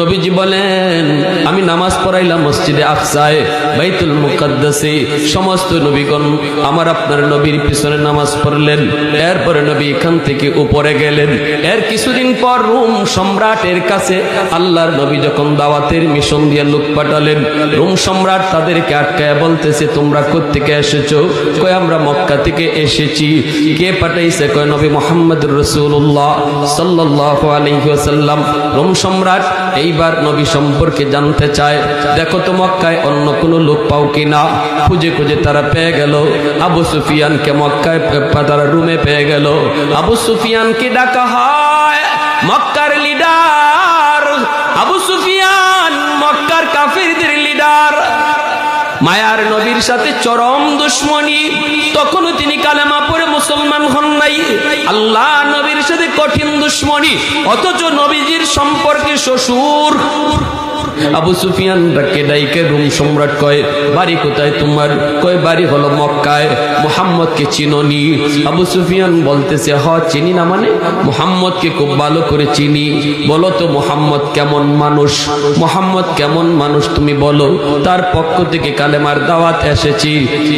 নবীজি বলেন, আমি নামাজ পড়াইলাম মসজিদে আকসায়, বাইতুল মুকাদ্দাসে, সমস্ত নবীগণ আমার আপনার নবীর পিছনে নামাজ পড়লেন, এরপরে নবী এখান থেকে উপরে গেলেন। এর কিছুদিন পর রোম সম্রাটের কাছে আল্লাহর নবী যখন দাওয়াতের মিশন দিয়ে লোক পাঠালেন, রুম সম্রাট তাদেরকে আটকায় বলতেছে, তোমরা কোত্থেকে এসেছ? কয়, আমরা মক্কা থেকে এসেছি। কে পাঠাইছে? কয়, নবী মোহাম্মদ রসুল্লাহ সাল্লাহ আলহিহাসাল্লাম রোম সম্রাট এইবার নবী সম্পর্কে জানতে চায়, দেখো তো মক্কায় অন্য কোনো লোক পাও কিনা? খুঁজে খুঁজে তারা পেয়ে গেল। আবু সুফিয়ানকে মক্কায় তারা রুমে পেয়ে গেল। আবু সুফিয়ানকে ডাকা হয় মক্কার লিডার। আবু সুফিয়ান মক্কার লিডার মায়ার নবীর সাথে চরম দুশ্মনী। তখনও তিনি কালেমা পড়ে মুসলমান হন নাই। আল্লাহ নবীর সাথে কঠিন দুশ্মনী। অথচ নবীজির সম্পর্কে শ্বশুর। আবু সুফিয়ান ডাকে ডাইকে রুম সম্রাট কয়, বাড়ি কোথায় তোমার? কয়, বাড়ি হলো মক্কায়। মোহাম্মদকে চিননি। আবু সুফিয়ান বলতেছে, হ, চিনি না মানে? মোহাম্মদকে খুব ভালো করে চিনি। বলো তো, মোহাম্মদ কেমন মানুষ? মোহাম্মদ কেমন মানুষ তুমি বলো। তার পক্ষ থেকে কালেমার দাওয়াত এসেছি।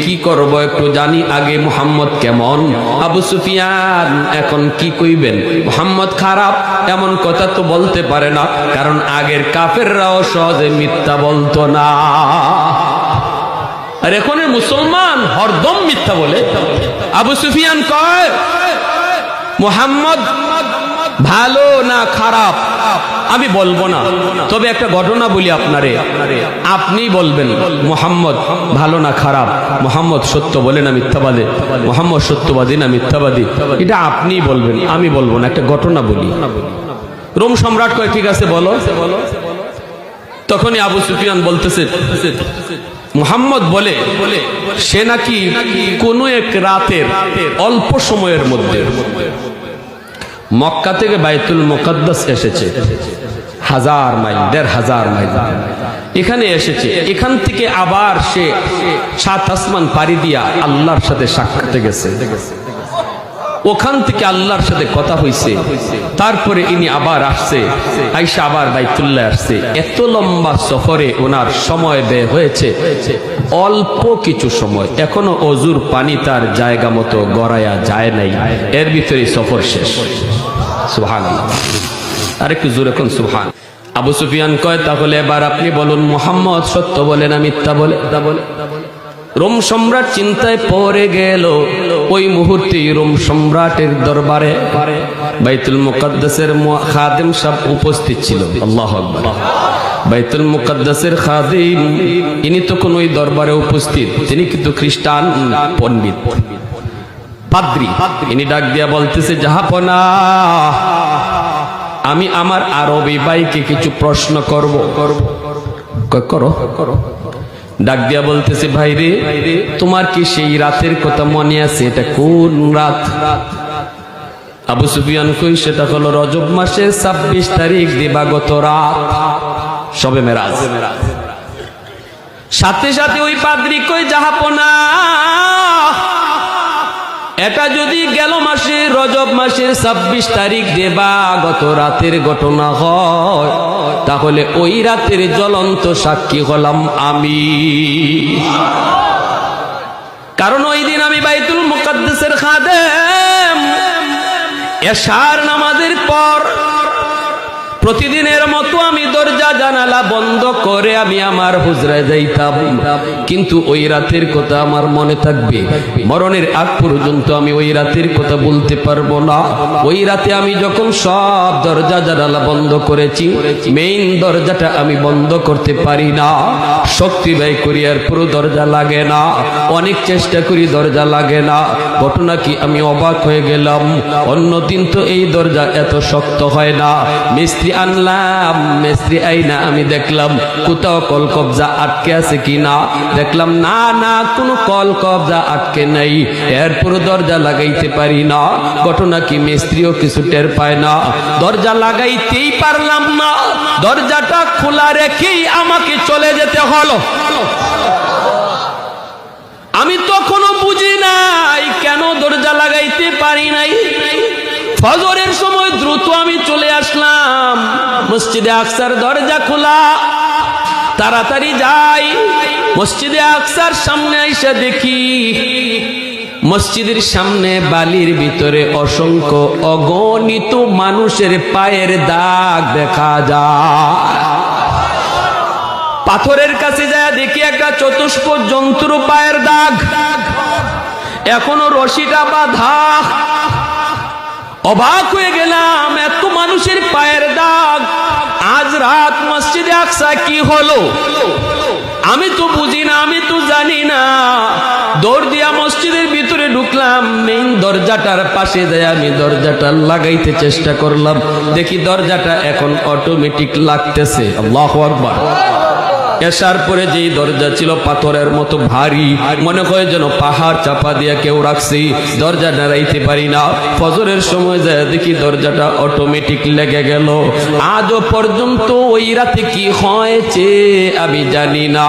কি করব একটু জানি আগে মোহাম্মদ কেমন? আবু সুফিয়ান এখন কি কইবেন? মোহাম্মদ খারাপ, এমন কথা তো বলতে পারে না, কারণ আগের কাফেররাও সহজে মিথ্যা বলতো না। আর এখন মুসলমান হরদম মিথ্যা বলে। আবু সুফিয়ান কয়, মোহাম্মদ ভালো না খারাপ? আমি বলব না। তবে একটা ঘটনা বলি আপনারে। আপনি বলবেন, মোহাম্মদ, ভালো না খারাপ? মোহাম্মদ সত্য বলে না মিথ্যাবাদী? মোহাম্মদ সত্যবাদী না মিথ্যাবাদী? এটা আপনি বলবেন, আমি বলব না। একটা ঘটনা বলি। রোম সম্রাট কয়, ঠিক আছে, বলো। তখনই আবু সুফিয়ান বলতেছে, মোহাম্মদ বলে, সে নাকি কোন এক রাতের অল্প সময়ের মধ্যে মক্কা থেকে বাইতুল মোকাদ্দাস এসেছে। হাজার মাইল, দেড় হাজার মাইল। এখানে এসেছে। এখান থেকে আবার সে সাত আসমান পাড়ি দিয়া আল্লাহর সাথে সাক্ষাতে গেছে। ওখান থেকে আল্লাহর সাথে কথা হইছে। তারপরে ইনি আবার আসছে। আইসা আবার বাইতুল্লাহ আসছে। এত লম্বা সফরে ওনার সময় ব্যয় হয়েছে। অল্প কিছু সময়। এখনও অজুর পানি তার জায়গা মতো গড়ায়া যায় নাই। এর ভিতরে সফর শেষ। জোরে কোন সুহান আবু সুফিয়ান কয়, তাহলে এবার আপনি বলুন, মোহাম্মদ সত্য বলে না মিথ্যা বলে? বলে রোম সম্রাট চিন্তায় গেল। ওই মুহূর্তে রোম সম্রাটের দরবারে বাইতুল মুকাদ্দাসের খাদেম সব উপস্থিত ছিল। আল্লাহ বাইতুল মুকাদ্দাসের খাদিম, ইনি তখন ওই দরবারে উপস্থিত। তিনি কিন্তু খ্রিস্টান পণ্ডিত। পাদ্রি। ইনি ডাক দিয়া বলতেছে, জাহাপনা, আমি আমার আরবি ভাইকে কিছু প্রশ্ন করব। করো করো। ডাক দিয়া বলতেছে, ভাই রে, তোমার কি সেই রাতের কথা মনে আছে? এটা কোন রাত? আবু সুফিয়ান কই, সেটা হলো রজব মাসের ছাব্বিশ তারিখ, দিবাগত রাত। সবে মেরাজ। সাথে সাথে ওই পাদ্রি কই যাহাপনা এটা যদি গেল মাসে, রজব মাসের ছাব্বিশ তারিখ দেবা গত রাতের ঘটনা হয়, তাহলে ওই রাতের জ্বলন্ত সাক্ষী হলাম আমি। কারণ ওই দিন আমি বাইতুল মুকাদ্দাসের খাদেম। এশার নামাজের পর প্রতিদিনের মতো আমি দরজা জানালা বন্ধ করে আমি আমার হুজরায় যাইতাম। কিন্তু ওই রাতের কথা আমার মনে থাকবে। মরণের আগ পর্যন্ত আমি ওই রাতের কথা বলতে পারব না। ওই রাতে আমি যখন সব দরজা জানালা বন্ধ করেছি মেইন দরজাটা আমি বন্ধ করতে পারি না। শক্তি ব্যয় করি আর পুরো দরজা লাগে না। অনেক চেষ্টা করি দরজা লাগে না। ঘটনা কি আমি অবাক হয়ে গেলাম। অন্যদিন তো এই দরজা এত শক্ত হয় না। মিস্ত্রি আনলাম, মিস্ত্রি আইনা আমি দেখলাম, কোথাও কল কবজা আটকে আছে কি না? দেখলাম, না না, কোনো কল কবজা আটকে নাই, এরপর দরজা লাগাইতে পারি না। ঘটনা কি মিস্ত্রিও কিছু টের পায় না। দরজা লাগাইতেই পারলাম না। দরজাটা খোলা রেখেই আমাকে চলে যেতে হলো। আমি তখনও বুঝি নাই কেন দরজা লাগাইতে পারি নাই। ফজরের সময় দ্রুত আমি চলে আসলাম। মসজিদে আকসার দরজা খোলা। তাড়াতাড়ি যাই। মসজিদে আকসার সামনে এসে দেখি, মসজিদের সামনে বালির ভিতরে অসংখ্য অগণিত মানুষের পায়ের দাগ দেখা যায়। পাথরের কাছে যায় দেখি একটা চতুষ্প জন্তুর পায়ের দাগ। এখনও রশিটা বাধা। অবাক হয়ে গেলাম, এত মানুষের পায়ের দাগ। আজ রাত মসজিদে আকসা কি হলো? আমি তো বুঝি না, আমি তো জানি না। দৌড় দিয়া মসজিদের ভিতরে ঢুকলাম মেইন দরজাটার পাশে যাই আমি দরজাটা লাগাইতে চেষ্টা করলাম। দেখি দরজাটা এখন অটোমেটিক লাগতেছে। আল্লাহ আকবার। এসার পরে যেই দরজা ছিল পাথরের মতো ভারী, মনে হয় যেন পাহাড় চাপা দিয়ে কেউ রাখছি, দরজা নাড়াইতে পারি না। ফজরের সময় যায় দেখি দরজাটা অটোমেটিক লেগে গেল। আজও পর্যন্ত ওই রাতে কি হয়েছে আমি জানি না।